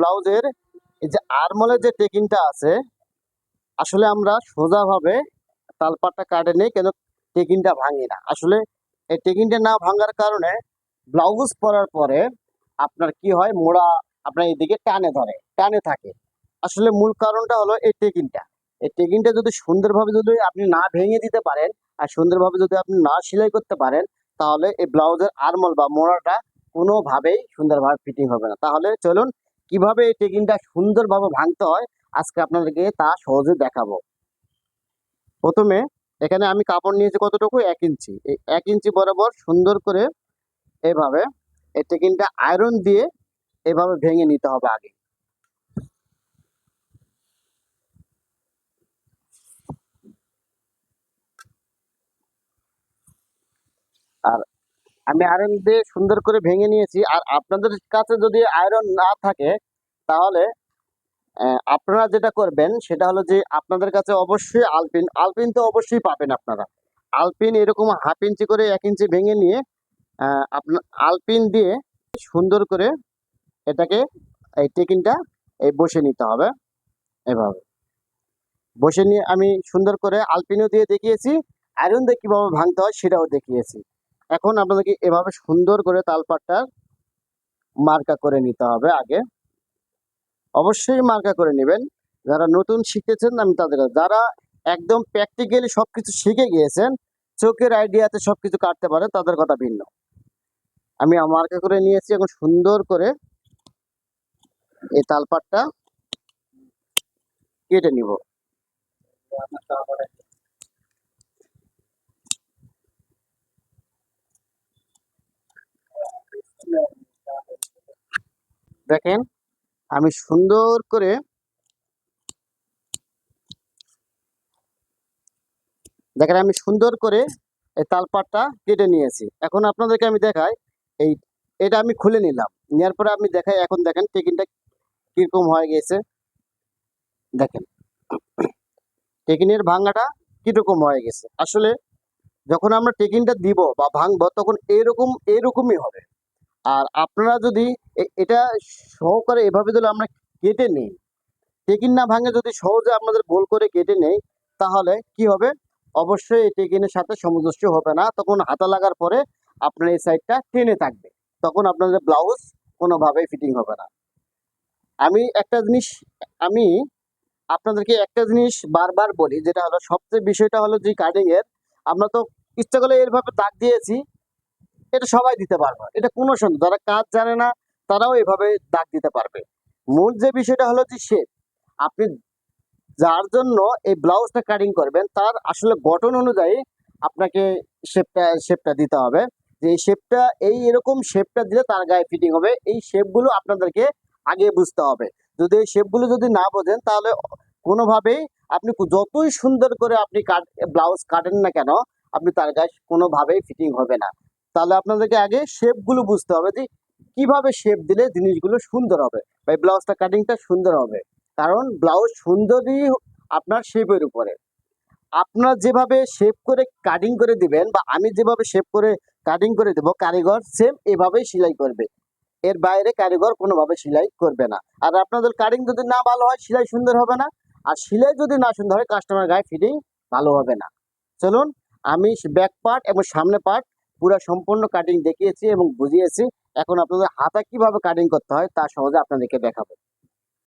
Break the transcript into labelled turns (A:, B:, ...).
A: ব্লাউজের এই যে আরমলের যে টেকিংটা আছে, আসলে আমরা সোজাভাবে তালপাটটা কাটে নেই, কেন টেকিংটা ভাঙি না। আসলে এই টেকিংটা না ভাঙার কারণে ব্লাউজ পরার পরে আপনার কি হয়, মোড়া আপনার এদিকে টানে ধরে, টানে থাকে। আসলে মূল কারণটা হলো এই টেকিংটা। এই টেকিংটা যদি সুন্দরভাবে যদি আপনি না ভেঙে দিতে পারেন আর সুন্দরভাবে যদি আপনি না সেলাই করতে পারেন, তাহলে এই ব্লাউজের আরমল বা মোড়াটা কোনোভাবেই সুন্দরভাবে ফিটিং হবে না। তাহলে চলুন কীভাবে এই টেকিংটা সুন্দরভাবে ভাঙতে হয়, আজকে আপনাদেরকে তা সহজে দেখাবো। প্রথমে এখানে আমি কাপড় নিয়েছি কতটুকু? এক ইঞ্চি। এক ইঞ্চি বরাবর সুন্দর করে এভাবে এই টেকিংটা আয়রন দিয়ে এভাবে ভেঙে নিতে হবে আগে। আর আমি আয়রন দিয়ে সুন্দর করে ভেঙে নিয়েছি। আর আপনাদের কাছে যদি আয়রন না থাকে তাহলে আপনারা যেটা করবেন, সেটা হলো যে আপনাদের কাছে অবশ্যই আলপিন আলপিন তো অবশ্যই পাবেন আপনারা। আলপিন এরকম হাফ ইঞ্চি করে এক ইঞ্চি ভেঙে নিয়ে আপনার আলপিন দিয়ে সুন্দর করে এটাকে, এই টেকিনটা এই বসে নিতে হবে, এভাবে। বসে নিয়ে আমি সুন্দর করে আলপিনও দিয়ে দেখিয়েছি, আয়রন দিয়ে কীভাবে ভাঙতে হয় সেটাও দেখিয়েছি। এখন আপনাদেরকে এভাবে সুন্দর করে তালপাটটা মার্কা করে নিতে হবে আগে। অবশ্যই মার্কা করে নেবেন। যারা নতুন শিখেছেন, আমি তাদের যারা একদম প্র্যাকটিক্যালি সবকিছু শিখে গিয়েছেন, চোখের আইডিয়াতে সবকিছু কাটতে পারে তাদের কথা ভিন্ন। আমি মার্কা করে নিয়েছি, এখন সুন্দর করে এই তালপাটটা কেটে নিব। দেখেন আমি সুন্দর করে দেখেন, আমি সুন্দর করে এই তালপাটটা কেটে নিয়েছি। এখন আপনাদেরকে আমি দেখাই, এই, এটা আমি খুলে নিলাম। নেওয়ার পরে আমি দেখাই, এখন দেখেন টেকিনটা কীরকম হয়ে গেছে। দেখেন, টেকিনের ভাঙাটা কীরকম হয়ে গেছে। আসলে যখন আমরা টেকিনটা দিব বা ভাঙবো, তখন এরকম, এরকমই হবে। আর আপনারা যদি এটা সহকারে এভাবে যদি আমরা কেটে নিই টেকিন না ভাঙে যদি সহজে আপনাদের গোল করে কেটে নেই, তাহলে কি হবে? অবশ্যই এই টেকিনের সাথে সামঞ্জস্য হবে না। তখন হাতা লাগার পরে আপনার এই সাইডটা টেনে থাকবে। তখন আপনাদের ব্লাউজ কোনোভাবেই ফিটিং হবে না। আমি একটা জিনিস, আমি আপনাদেরকে একটা জিনিস বারবার বলি, যেটা হলো সবচেয়ে বিষয়টা হলো যে কাটিংয়ের আমরা তো ইচ্ছা করলে এরভাবে দাগ দিয়েছি এটা সবাই দিতে পারবে। এটা কোনো সন্দেহ যারা কাজ জানে না, তারাও এভাবে দাগ দিতে পারবে। মূল যে বিষয়টা হলো যে শেপ আপনি যার জন্য এই ব্লাউজটা কাটিং করবেন, তার আসলে গঠন অনুযায়ী আপনাকে শেপটা শেপটা দিতে হবে। যে শেপটা এই এরকম শেপটা দিলে তার গায়ে ফিটিং হবে। এই শেপগুলো আপনাদেরকে আগে বুঝতে হবে। যদি এই শেপগুলো যদি না বোঝেন, তাহলে কোনোভাবেই আপনি যতই সুন্দর করে আপনি কাট ব্লাউজ কাটেন না কেন, আপনি তার গায়ে কোনোভাবেই ফিটিং হবে না। তাহলে আপনাদেরকে আগে শেপগুলো বুঝতে হবে যে কীভাবে শেপ দিলে জিনিসগুলো সুন্দর হবে। বা ব্লাউজটা কাটিংটা সুন্দর হবে। কারণ ব্লাউজ সুন্দরই আপনার শেপের উপরে। আপনার যেভাবে শেপ করে কাটিং করে দিবেন বা আমি যেভাবে শেপ করে কাটিং করে দেবো, কারিগর সেম এভাবেই সেলাই করবে। এর বাইরে কারিগর কোনোভাবে সেলাই করবে না। আর আপনাদের কাটিং যদি না ভালো হয়, সেলাই সুন্দর হবে না। আর সেলাই যদি না সুন্দর হয় কাস্টমার গায়ে ফিটিং ভালো হবে না। চলুন, আমি ব্যাক পার্ট এবং সামনে পার্ট পুরো সম্পূর্ণ কাটিং দেখিয়েছি এবং বুঝিয়েছি। এখন আপনাদের হাতা কীভাবে কাটিং করতে হয় তা সহজে আপনাদেরকে দেখাবো।